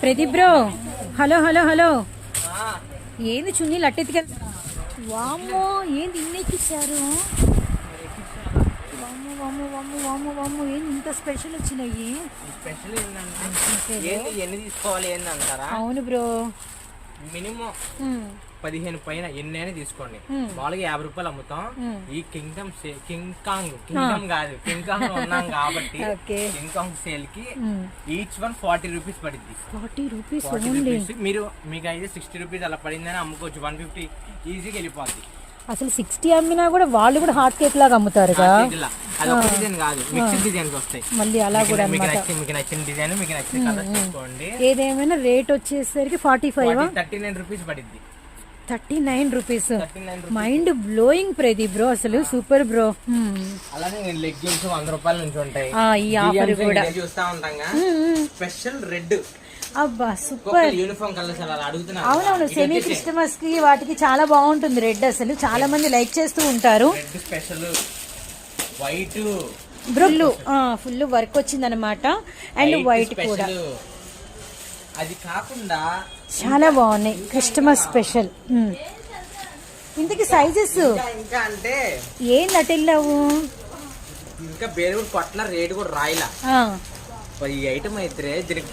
Pradeep bro hello hello hello. ఏంది చున్నీలు అట్టెత్తుకెళ్ వామ్మో ఏంది ఇన్నెక్కిచ్చారు వామ్మో వామ్మో వామ్మో వామ్మో వామ్మో ఏంది ఇంత స్పెషల్ వచ్చినాయి? స్పెషల్ ఏంటంటే ఎన్ని తీసుకోవాలి ఏంది అంటారా? అవును బ్రో. మినిమం పదిహేను పైన ఎన్నైనా తీసుకోండి. మామూలుగా యాభై రూపాయలు అమ్ముతాం. ఈ కింగ్డమ్ కింగ్ కాంగ్ కింగ్డమ్ కాదు కింగ్ కాంగ్లో ఉన్నాం కాబట్టి. కింగ్ కాంగ్ సేల్కి. ఈచ్ వన్ ఫార్టీ రూపీస్ పడింది ఫార్టీ రూపీస్ మీరు మీకు అయితే సిక్స్టీ రూపీస్ అలా పడిందని అమ్ముకోవచ్చు. వన్ ఫిఫ్టీ ఈజీగా వెళ్ళిపోద్ది. అసలు సిక్స్టీ అమ్మినా కూడా వాళ్ళు కూడా హాట్ కేక్ లాగా మళ్ళీ అలా కూడా మీకు అనమాట నచ్చిన మీకు నచ్చిన డిజైన్ మీకు నచ్చిన కలర్ తీసుకోండి. ఏదేమైనా రేట్ వచ్చేసరికి forty five? Thirty nine rupees పడింది thirty nine rupees. Mind blowing Pradeep bro అసలు సూపర్ బ్రో. అలానే లెగ్గిన్స్ వంద రూపాయల నుంచి ఉంటాయి. ఆ, ఈ ఆఫర్ కూడా. ఇదే చూస్తా ఉంటాం స్పెషల్ రెడ్ అబ్బా సూపర్. యూనిఫామ్ కలర్స్ అవునవును సెమీ క్రిస్టమస్కి వాటికి చాలా బాగుంటుంది రెడ్ అసలు. చాలా మంది లైక్ చేస్తూ ఉంటారు. Special white full full work వచ్చింది అనమాట అండ్ వైట్ కూడా. అది కాకుండా చాలా బాగున్నాయి. క్రిస్టమస్ స్పెషల్ ఇంతకి సైజెస్ ఇంకా అంటే అటు వెళ్ళావు ఇంకా వేరే కూడా కొట్ల రేట్ కూడా రాయలా. ఈ ఐటమ్ అయితే దీనికి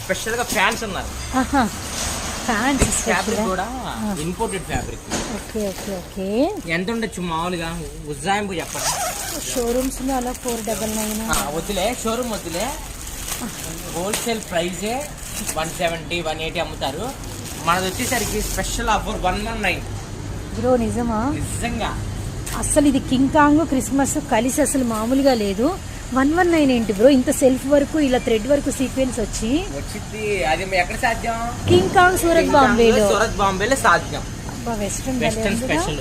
స్పెషల్గా ఫ్యాన్స్ ఉన్నారు. ఫ్యాబ్రిక్ కూడా imported fabric okay okay okay. ఎంత ఉండొచ్చు మామూలుగా? ఉజ్జాయింపు చెప్పండి. షోరూమ్స్లో అలా ఫోర్ డబల్ నైన్ ఆ, వద్దులే షోరూమ్ వద్దులే. హోల్సేల్ ప్రైజే వన్ సెవెంటీ వన్ ఎయిటీ అమ్ముతారు. మనది వచ్చేసరికి special offer one one nine. Bro నిజమా? నిజంగా. అసలు ఇది కింగ్ కాంగ్ క్రిస్మస్ కలిసి అసలు మామూలుగా లేదు. వన్ వన్ నైన్ ఏంటి బ్రో? ఇంత సెల్ఫ్ వరకు ఇలా థ్రెడ్ వరకు సీక్వెన్స్ వచ్చి? వచ్చింది అది ఎక్కడ సాధ్యం? కింగ్ కాంగ్ సూరత్ బాంబేలో. సూరత్ బాంబేలో సాధ్యం. అబ్బా వెస్ట్రన్ వెస్టర్న్ స్పెషల్.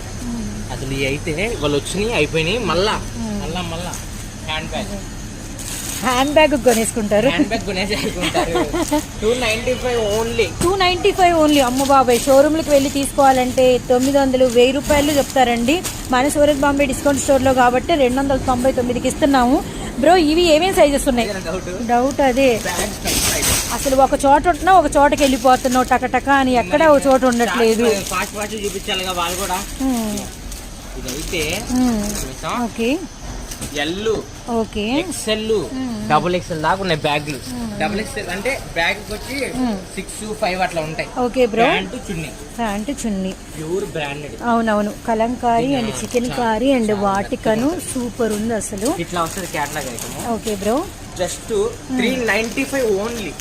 అసలు ఇవి అయితే వాళ్ళు వచ్చినాయి అయిపోయినాయి మళ్ళా. మళ్ళా మళ్ళా. Hand bag. Hand bag కొనేసుకుంటారు. Hand bag two ninety five only two ninety five only అమ్మ బాబాయ్ షోరూమ్లకు వెళ్ళి తీసుకోవాలంటే తొమ్మిది వందలు వెయ్యి రూపాయలు చెప్తారండి. మన సూరత్ బాంబే డిస్కౌంట్ స్టోర్లో కాబట్టి రెండు వందల తొంభై తొమ్మిదికి ఇస్తున్నాము. బ్రో ఇవి ఏమేమి సైజెస్ ఉన్నాయి? డౌట్ అదే. అసలు ఒక చోట ఉంటున్నా ఒక చోటకి వెళ్ళిపోతున్నావు టక టక అని ఎక్కడ ఒక చోట ఉండట్లేదు. ఫాస్ట్ ఫాస్ట్ చూపించాలిగా వాళ్ళు కూడా. ఇదైతే okay. L okay. XL double XL దాకా ఉన్నాయి బ్యాగ్లు. డబుల్ ఎక్సెల్ అంటే బ్యాగ్ వచ్చి సిక్స్ ఫైవ్ అట్లా ఉంటాయి. Okay bro. ప్యాంటు చున్నీ. ప్యాంటు చున్నీ. ప్యూర్ బ్రాండెడ్ అవునవును. Kalamkari and chikankari and వాటికను సూపర్ ఉంది అసలు. ఇట్లా వస్తుంది catalogue item okay bro. Just three ninety five only